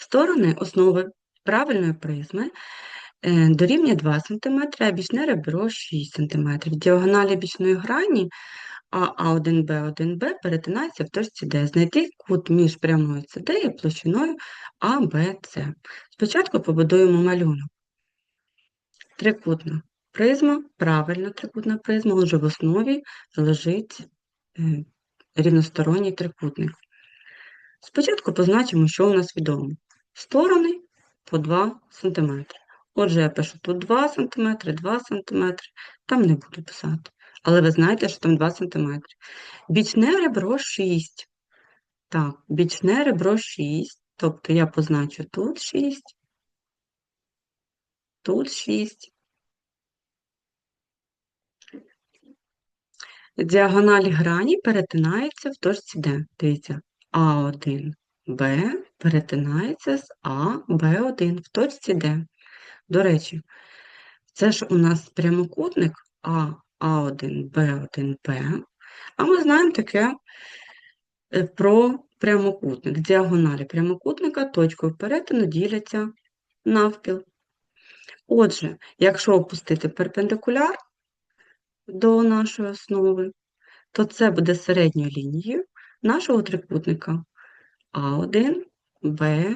Сторони основи правильної призми дорівнює 2 см, а бічне ребро 6 см. Діагоналі бічної грані АА1, Б1, Б перетинаються в точці Д. Знайти кут між прямою СД і площиною АБЦ. Спочатку побудуємо малюнок. Трикутна призма, правильна трикутна призма, отже в основі лежить е, рівносторонній трикутник. Спочатку позначимо, що у нас відомо. Сторони по 2 см. Отже, я пишу тут 2 см, 2 см, там не буду писати. Але ви знаєте, що там 2 см. Бічне ребро 6. Так, бічне ребро 6. Тобто я позначу тут 6, тут 6. Діагональ грані перетинається в точці Д. Дивіться, А1, Б перетинається з А, Б1 в точці Д. До речі, це ж у нас прямокутник А, А1, Б1, Б. А ми знаємо таке е, про прямокутник. Діагоналі прямокутника точкою перетину діляться навпіл. Отже, якщо опустити перпендикуляр до нашої основи, то це буде середньою лінією нашого трикутника А1, Б,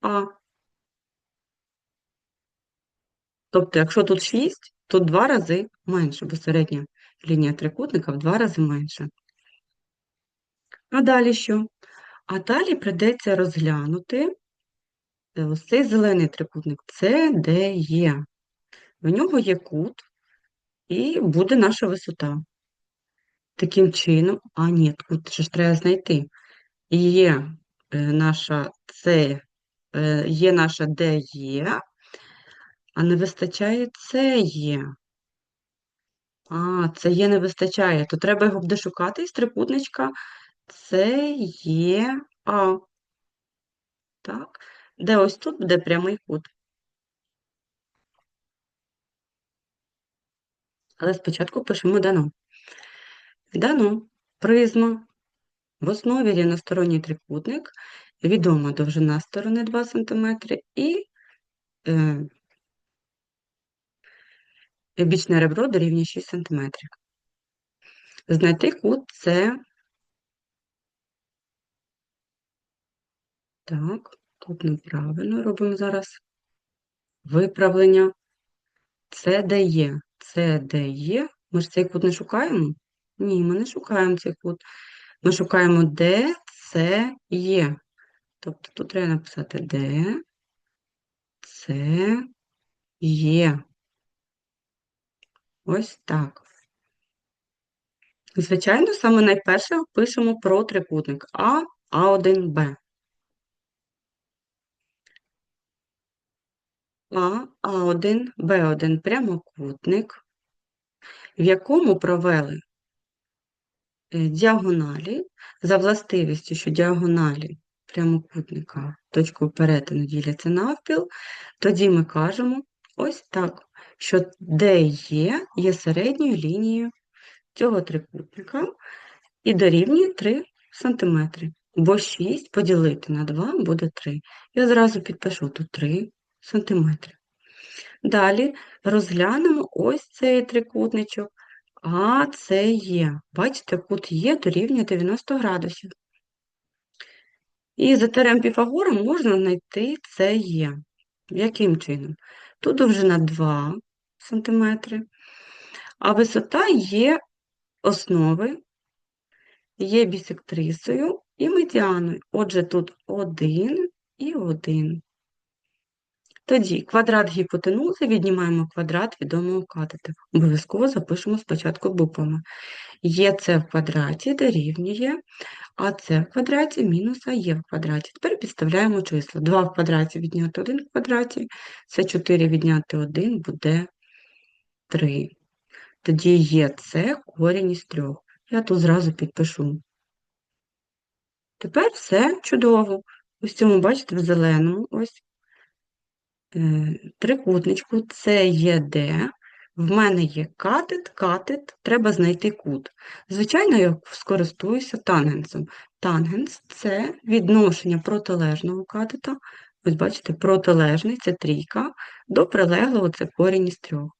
А. Тобто, якщо тут 6, то два рази менше, бо середня лінія трикутника в два рази менше. А далі що? А далі прийдеться розглянути е, ось цей зелений трикутник Є. В нього є кут, і буде наша висота. Таким чином, а ні, кут ще ж треба знайти. Є наша С, е, є наша Д, Є, а не вистачає С, Є. А, це є не вистачає, то треба його буде шукати із трикутничка Це є А. Так, де ось тут буде прямий кут. Але спочатку пишемо дано. Дано призма. В основі рівносторонній трикутник, відома довжина сторони 2 см і е, бічне ребро дорівнює 6 см. Знайти кут це так, тут неправильно робимо зараз виправлення. Це де є. Це де є. Ми ж цей кут не шукаємо? Ні, ми не шукаємо цей кут. Ми шукаємо, де це є. Тобто тут треба написати, де це є. Ось так. Звичайно, саме найперше пишемо про трикутник А, А1Б. А, А1, Б1 прямокутник, в якому провели діагоналі за властивістю, що діагоналі прямокутника точкою перетину діляться навпіл, тоді ми кажемо ось так, що ДЕ є середньою лінією цього трикутника і дорівнює 3 см, бо 6 поділити на 2 буде 3. Я зразу підпишу тут 3 см. Далі розглянемо ось цей трикутничок, а це є. Бачите, кут є дорівнює 90 градусів. І за теорем Піфагора можна знайти це є. Яким чином? Тут довжина 2 см, а висота є основи, є бісектрисою і медіаною. Отже, тут 1 і 1. Тоді квадрат гіпотенузи віднімаємо квадрат відомого катета. Обов'язково запишемо спочатку буквами. Є це в квадраті дорівнює АС в квадраті мінус АЄ в квадраті. Тепер підставляємо числа. 2 в квадраті відняти 1 в квадраті, це 4 відняти 1 буде 3. Тоді є це корінь із 3. Я тут зразу підпишу. Тепер все чудово. Ось цьому, бачите, в зеленому ось трикутничку це є Д, В мене є катет, катет, треба знайти кут. Звичайно, я скористуюся тангенсом. Тангенс – це відношення протилежного катета. Ось бачите, протилежний це трійка, до прилеглого це корінь із трьох.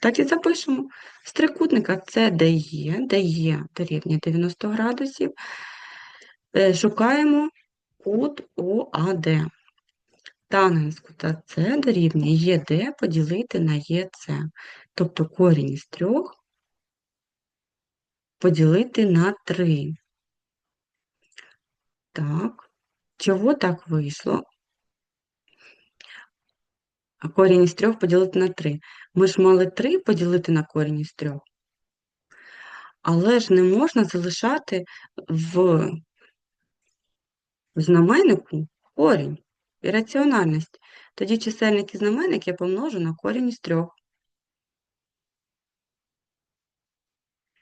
Так і запишемо. З трикутника це ДЕ, ДЕ дорівнює 90 градусів. Е, Шукаємо кут ОАД. Тангенс кута С дорівнює ЄД поділити на ЄЦ. Тобто корінь із трьох поділити на 3. Так, чого так вийшло? А корінь із трьох поділити на 3. Ми ж мали 3 поділити на корінь із трьох. Але ж не можна залишати в знаменнику корінь і раціональність. Тоді чисельник і знаменник я помножу на корінь із трьох.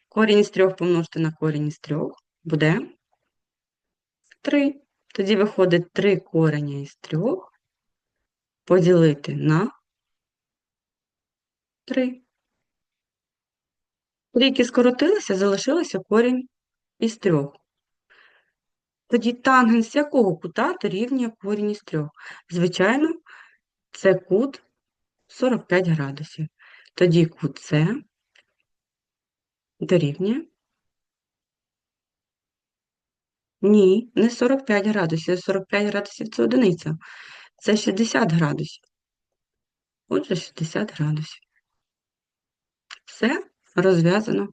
Корінь із трьох помножити на корінь із трьох буде 3. Тоді виходить 3 кореня із трьох поділити на 3. Трійки скоротилися, залишилося корінь із трьох. Тоді тангенс якого кута дорівнює корінь із трьох? Звичайно, це кут 45 градусів. Тоді кут С дорівнює. Ні, не 45 градусів. 45 градусів це одиниця. Це 60 градусів. Отже, 60 градусів. Все розв'язано.